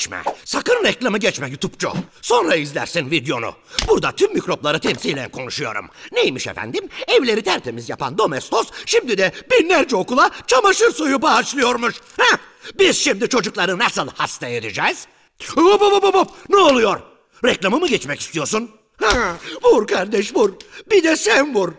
Geçme. Sakın reklamı geçme YouTube'cu. Sonra izlersin videonu. Burada tüm mikropları temsilen konuşuyorum. Neymiş efendim? Evleri tertemiz yapan Domestos şimdi de binlerce okula çamaşır suyu bağışlıyormuş. Heh. Biz şimdi çocukları nasıl hasta edeceğiz? Hop hop hop hop. Ne oluyor? Reklamı mı geçmek istiyorsun? Ha, vur kardeş vur. Bir de sen vur.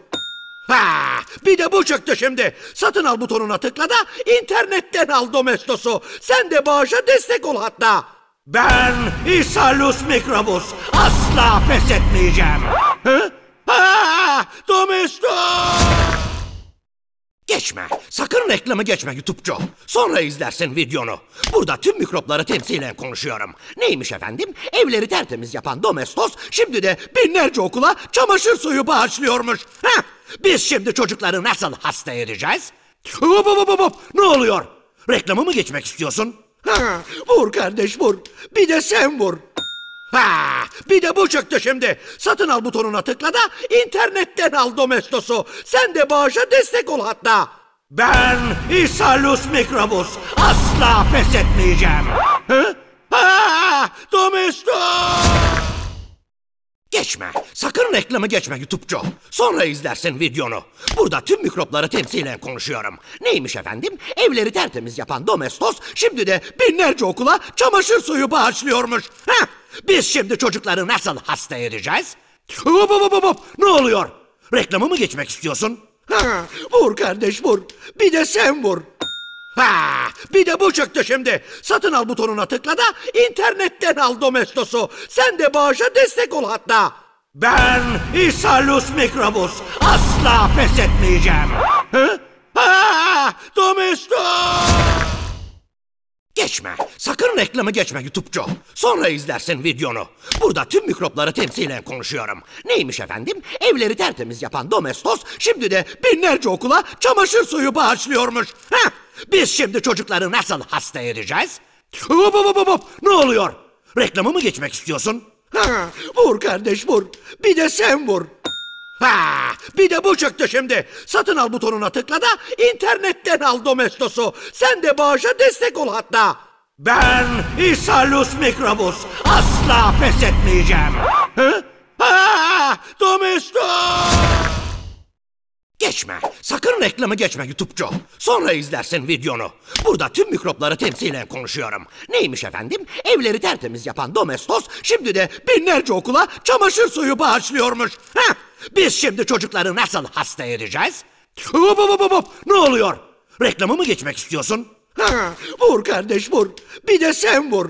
Ha, bir de bu çıktı şimdi. Satın al butonuna tıkla da internetten al Domestos'u. Sen de bağışa destek ol hatta. Ben Isalus Mikrobus. Asla pes etmeyeceğim. Hı? Ha, Domestos! Geçme. Sakın reklamı geçme YouTube'cu. Sonra izlersin videonu. Burada tüm mikropları temsilen konuşuyorum. Neymiş efendim? Evleri tertemiz yapan Domestos şimdi de binlerce okula çamaşır suyu bağışlıyormuş. Heh. Biz şimdi çocukları nasıl hasta edeceğiz? Hop hop hop hop. Ne oluyor? Reklamı mı geçmek istiyorsun? Ha, vur kardeş vur. Bir de sen vur. Ha, bir de bu çıktı şimdi. Satın al butonuna tıkla da internetten al Domestos'u. Sen de bağışa destek ol hatta. Ben Isalus Mikrobus. Asla pes etmeyeceğim. Hı? Ha, Domestos! Geçme. Sakın reklamı geçme YouTube'cu. Sonra izlersin videonu. Burada tüm mikropları temsilen konuşuyorum. Neymiş efendim? Evleri tertemiz yapan Domestos şimdi de binlerce okula çamaşır suyu bağışlıyormuş. Heh. Biz şimdi çocukları nasıl hasta edeceğiz? Hop hop hop hop. Ne oluyor? Reklamı mı geçmek istiyorsun? Ha, vur kardeş vur. Bir de sen vur. Ha, bir de bu çıktı şimdi. Satın al butonuna tıkla da internetten al Domestos'u. Sen de bağışa destek ol hatta. Ben Isalus Mikrobus. Asla pes etmeyeceğim. Hı? Ha, Domestos! Geçme. Sakın reklamı geçme YouTube'cu. Sonra izlersin videonu. Burada tüm mikropları temsilen konuşuyorum. Neymiş efendim? Evleri tertemiz yapan Domestos şimdi de binlerce okula çamaşır suyu bağışlıyormuş. Heh. Biz şimdi çocukları nasıl hasta edeceğiz? Hop hop hop hop. Ne oluyor? Reklamı mı geçmek istiyorsun? Ha, vur kardeş vur. Bir de sen vur. Ha, bir de bu çıktı şimdi. Satın al butonuna tıkla da internetten al Domestos'u. Sen de bağışa destek ol hatta. Ben Isalus Mikrobus. Asla pes etmeyeceğim. Hı? Ha, Domestos! Geçme. Sakın reklamı geçme YouTube'cu. Sonra izlersin videonu. Burada tüm mikropları temsilen konuşuyorum. Neymiş efendim? Evleri tertemiz yapan Domestos şimdi de binlerce okula çamaşır suyu bağışlıyormuş. Heh. Biz şimdi çocukları nasıl hasta edeceğiz? Hop hop hop hop. Ne oluyor? Reklamı mı geçmek istiyorsun? Ha, vur kardeş vur. Bir de sen vur.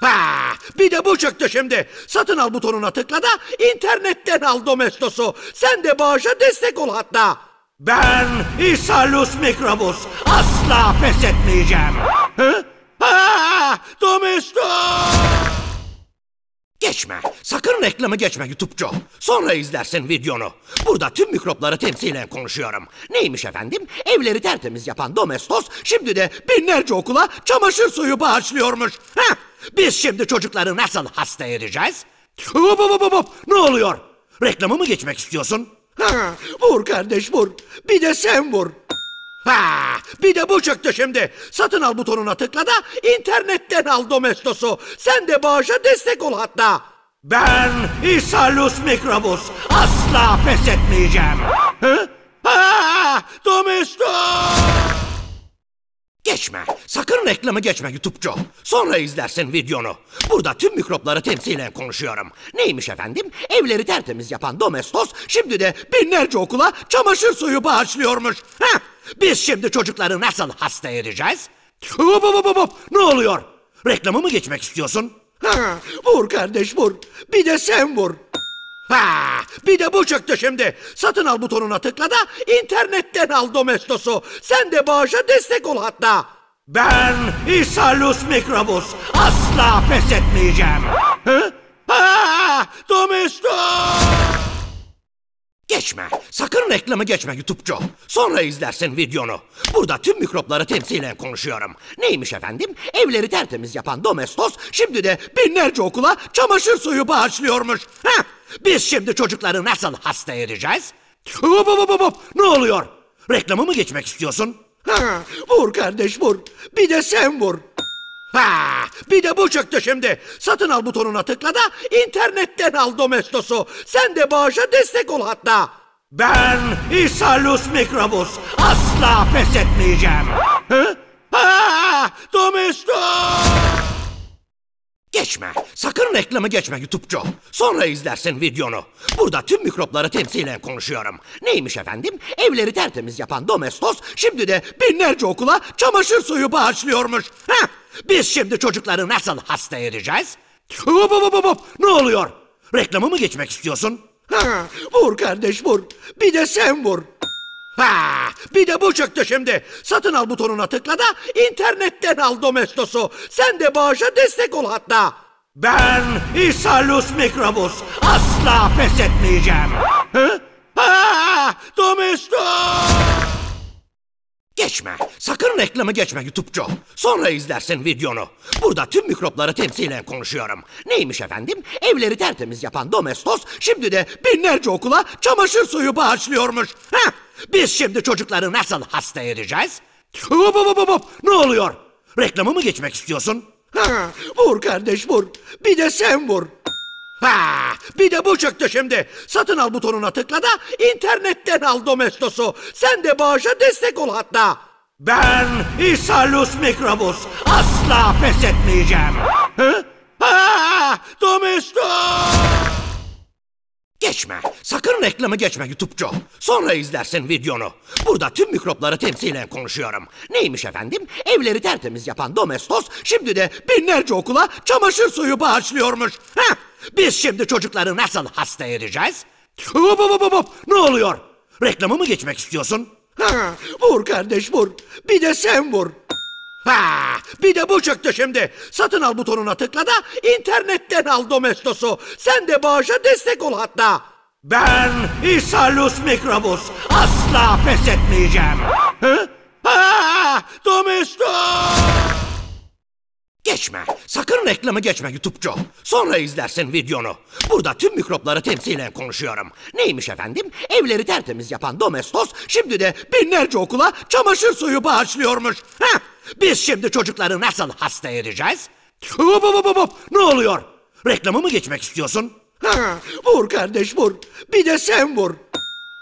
Ha, bir de bu çıktı şimdi. Satın al butonuna tıkla da internetten al Domestos'u. Sen de bağışa destek ol hatta. Ben Isalus Mikrobus. Asla pes etmeyeceğim. Hı? Ha, Domestos! Geçme. Sakın reklamı geçme YouTube'cu. Sonra izlersin videonu. Burada tüm mikropları temsilen konuşuyorum. Neymiş efendim? Evleri tertemiz yapan Domestos şimdi de binlerce okula çamaşır suyu bağışlıyormuş. Heh. Biz şimdi çocukları nasıl hasta edeceğiz? Hop hop hop hop. Ne oluyor? Reklamı mı geçmek istiyorsun? Ha, vur kardeş vur. Bir de sen vur. Ha, bir de bu çıktı şimdi. Satın al butonuna tıkla da internetten al Domestos'u. Sen de bağışa destek ol hatta. Ben Isalus Mikrobus. Asla pes etmeyeceğim. Hı? Ha, Domestos! Geçme. Sakın reklamı geçme YouTube'cu. Sonra izlersin videonu. Burada tüm mikropları temsilen konuşuyorum. Neymiş efendim? Evleri tertemiz yapan Domestos şimdi de binlerce okula çamaşır suyu bağışlıyormuş. Heh. Biz şimdi çocukları nasıl hasta edeceğiz? Hop hop hop hop. Ne oluyor? Reklamı mı geçmek istiyorsun? Ha, vur kardeş vur. Bir de sen vur. Ha, bir de bu çıktı şimdi. Satın al butonuna tıkla da internetten al Domestos'u. Sen de bağışa destek ol hatta. Ben Isalus Mikrobus. Asla pes etmeyeceğim. Hı? Ha, Domestos! Geçme. Sakın reklamı geçme YouTube'cu. Sonra izlersin videonu. Burada tüm mikropları temsilen konuşuyorum. Neymiş efendim? Evleri tertemiz yapan Domestos şimdi de binlerce okula çamaşır suyu bağışlıyormuş. Heh. Biz şimdi çocukları nasıl hasta edeceğiz? Hop hop hop hop. Ne oluyor? Reklamı mı geçmek istiyorsun? Ha, vur kardeş vur. Bir de sen vur. Ha, bir de bu çıktı şimdi. Satın al butonuna tıkla da internetten al Domestos'u. Sen de bağışa destek ol hatta. Ben Isalus Mikrobus. Asla pes etmeyeceğim. Hı? Ha, Domestos! Geçme. Sakın reklamı geçme YouTube'cu. Sonra izlersin videonu. Burada tüm mikropları temsilen konuşuyorum. Neymiş efendim? Evleri tertemiz yapan Domestos şimdi de binlerce okula çamaşır suyu bağışlıyormuş. Heh. Biz şimdi çocukları nasıl hasta edeceğiz? Hop hop hop hop. Ne oluyor? Reklamı mı geçmek istiyorsun? Ha, vur kardeş vur. Bir de sen vur. Ha, bir de bu çıktı şimdi. Satın al butonuna tıkla da internetten al Domestos'u. Sen de bağışa destek ol hatta. Ben Isalus Mikrobus. Asla pes etmeyeceğim. Hı? Ha, Domestos! Geçme. Sakın reklamı geçme YouTube'cu. Sonra izlersin videonu. Burada tüm mikropları temsilen konuşuyorum. Neymiş efendim? Evleri tertemiz yapan Domestos şimdi de binlerce okula çamaşır suyu bağışlıyormuş. Heh. Biz şimdi çocukları nasıl hasta edeceğiz? Hop hop hop hop. Ne oluyor? Reklamı mı geçmek istiyorsun? Ha, vur kardeş vur. Bir de sen vur. Ha, bir de bu çıktı şimdi. Satın al butonuna tıkla da internetten al Domestos'u. Sen de bağışa destek ol hatta. Ben Isalus Mikrobus. Asla pes etmeyeceğim. Hı? Ha, Domestos! Geçme. Sakın reklamı geçme YouTube'cu. Sonra izlersin videonu. Burada tüm mikropları temsilen konuşuyorum. Neymiş efendim? Evleri tertemiz yapan Domestos şimdi de binlerce okula çamaşır suyu bağışlıyormuş. Heh. Biz şimdi çocukları nasıl hasta edeceğiz? Hop hop hop hop. Ne oluyor? Reklamı mı geçmek istiyorsun? Ha, vur kardeş vur. Bir de sen vur. Ha, bir de bu çıktı şimdi. Satın al butonuna tıkla da internetten al Domestos'u. Sen de bağışa destek ol hatta. Ben Isalus Mikrobus. Asla pes etmeyeceğim. Hı? Ha, Domestos! Geçme. Sakın reklamı geçme YouTube'cu. Sonra izlersin videonu. Burada tüm mikropları temsilen konuşuyorum. Neymiş efendim? Evleri tertemiz yapan Domestos şimdi de binlerce okula çamaşır suyu bağışlıyormuş. Heh. Biz şimdi çocukları nasıl hasta edeceğiz? Hop hop hop hop. Ne oluyor? Reklamı mı geçmek istiyorsun? Ha, vur kardeş vur. Bir de sen vur.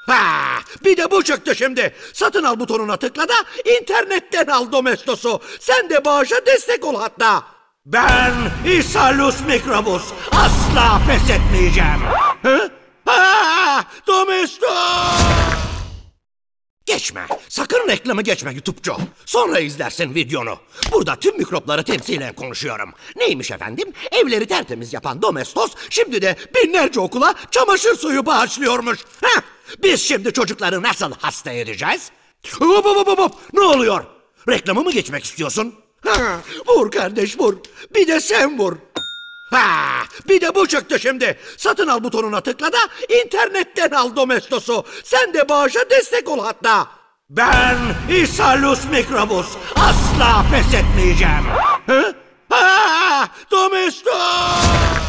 Ha, bir de bu çıktı şimdi. Satın al butonuna tıkla da internetten al Domestos'u. Sen de bağışa destek ol hatta. Ben Isalus Mikrobus. Asla pes etmeyeceğim. Hı? Ha, Domestos! Geçme. Sakın reklamı geçme YouTube'cu. Sonra izlersin videonu. Burada tüm mikropları temsilen konuşuyorum. Neymiş efendim? Evleri tertemiz yapan Domestos şimdi de binlerce okula çamaşır suyu bağışlıyormuş. Heh. Biz şimdi çocukları nasıl hasta edeceğiz? Hop hop hop hop. Ne oluyor? Reklamı mı geçmek istiyorsun? Ha, vur kardeş vur. Bir de sen vur. Ha, bir de bu çıktı şimdi. Satın al butonuna tıkla da internetten al Domestos'u. Sen de bağışa destek ol hatta. Ben Isalus Mikrobus. Asla pes etmeyeceğim. Hı? Ha, Domestos!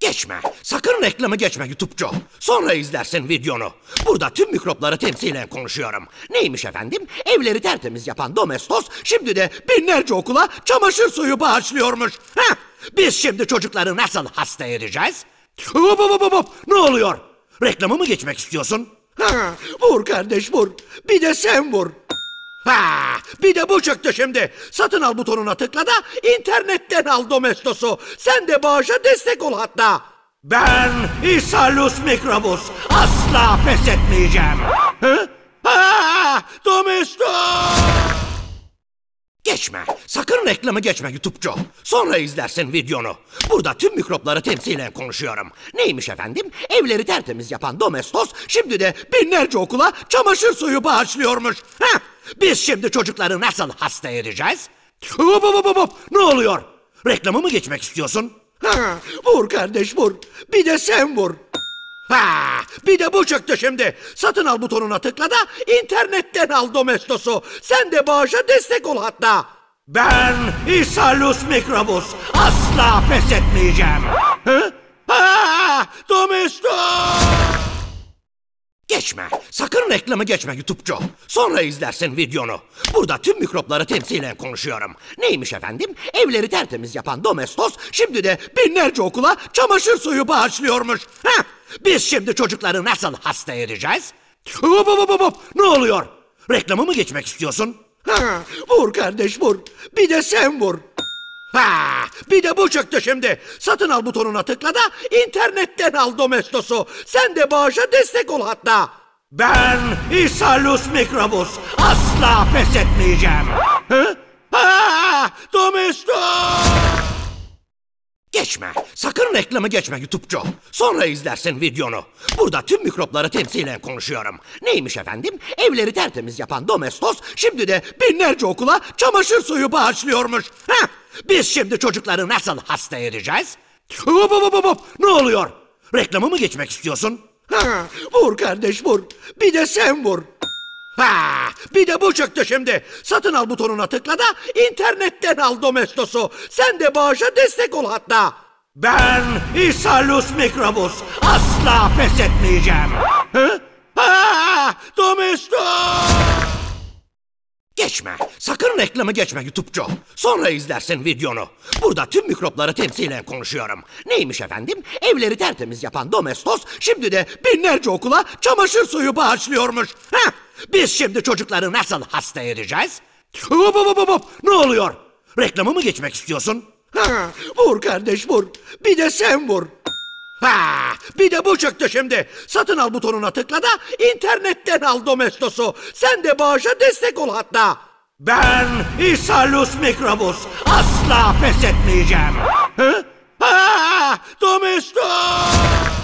Geçme. Sakın reklamı geçme YouTube'cu. Sonra izlersin videonu. Burada tüm mikropları temsilen konuşuyorum. Neymiş efendim? Evleri tertemiz yapan Domestos şimdi de binlerce okula çamaşır suyu bağışlıyormuş. Heh. Biz şimdi çocukları nasıl hasta edeceğiz? Hop hop hop hop. Ne oluyor? Reklamı mı geçmek istiyorsun? Ha, vur kardeş vur. Bir de sen vur. Ha, bir de bu çıktı şimdi. Satın al butonuna tıkla da internetten al Domestos'u. Sen de bağışa destek ol hatta. Ben Isalus Mikrobus. Asla pes etmeyeceğim. Hı? Ha, Domestos! Geçme. Sakın reklamı geçme YouTube'cu. Sonra izlersin videonu. Burada tüm mikropları temsilen konuşuyorum. Neymiş efendim? Evleri tertemiz yapan Domestos şimdi de binlerce okula çamaşır suyu bağışlıyormuş. Heh. Biz şimdi çocukları nasıl hasta edeceğiz? Hop hop hop hop. Ne oluyor? Reklamı mı geçmek istiyorsun? Ha, vur kardeş vur. Bir de sen vur. Ha, bir de bu çıktı şimdi. Satın al butonuna tıkla da internetten al Domestos'u. Sen de bağışa destek ol hatta. Ben Isalus Mikrobus. Asla pes etmeyeceğim. Hı? Ha, Domestos! Geçme. Sakın reklamı geçme YouTube'cu. Sonra izlersin videonu. Burada tüm mikropları temsilen konuşuyorum. Neymiş efendim? Evleri tertemiz yapan Domestos şimdi de binlerce okula çamaşır suyu bağışlıyormuş. Heh. Biz şimdi çocukları nasıl hasta edeceğiz? Hop hop hop hop. Ne oluyor? Reklamı mı geçmek istiyorsun? Ha, vur kardeş vur. Bir de sen vur. Ha, bir de bu çıktı şimdi. Satın al butonuna tıkla da internetten al Domestos'u. Sen de bağışa destek ol hatta. Ben Isalus Mikrobus. Asla pes etmeyeceğim. Hı? Ha, Domestos! Geçme. Sakın reklamı geçme YouTube'cu. Sonra izlersin videonu. Burada tüm mikropları temsilen konuşuyorum. Neymiş efendim? Evleri tertemiz yapan Domestos şimdi de binlerce okula çamaşır suyu bağışlıyormuş. Heh. Biz şimdi çocukları nasıl hasta edeceğiz? Hop hop hop hop. Ne oluyor? Reklamı mı geçmek istiyorsun? Ha, vur kardeş vur. Bir de sen vur. Ha, bir de bu çıktı şimdi. Satın al butonuna tıkla da internetten al Domestos'u. Sen de bağışa destek ol hatta. Ben Isalus Mikrobus. Asla pes etmeyeceğim. Ha, Domestos! Geçme. Sakın reklamı geçme YouTube'cu. Sonra izlersin videonu. Burada tüm mikropları temsilen konuşuyorum. Neymiş efendim? Evleri tertemiz yapan Domestos şimdi de binlerce okula çamaşır suyu bağışlıyormuş. Heh. Biz şimdi çocukları nasıl hasta edeceğiz? Hop hop hop hop. Ne oluyor? Reklamı mı geçmek istiyorsun? Ha, vur kardeş vur. Bir de sen vur. Ha, bir de bu çıktı şimdi. Satın al butonuna tıkla da internetten al Domestos'u. Sen de bağışa destek ol hatta. Ben Isalus Mikrobus. Asla pes etmeyeceğim. Hı? Ha, Domestos!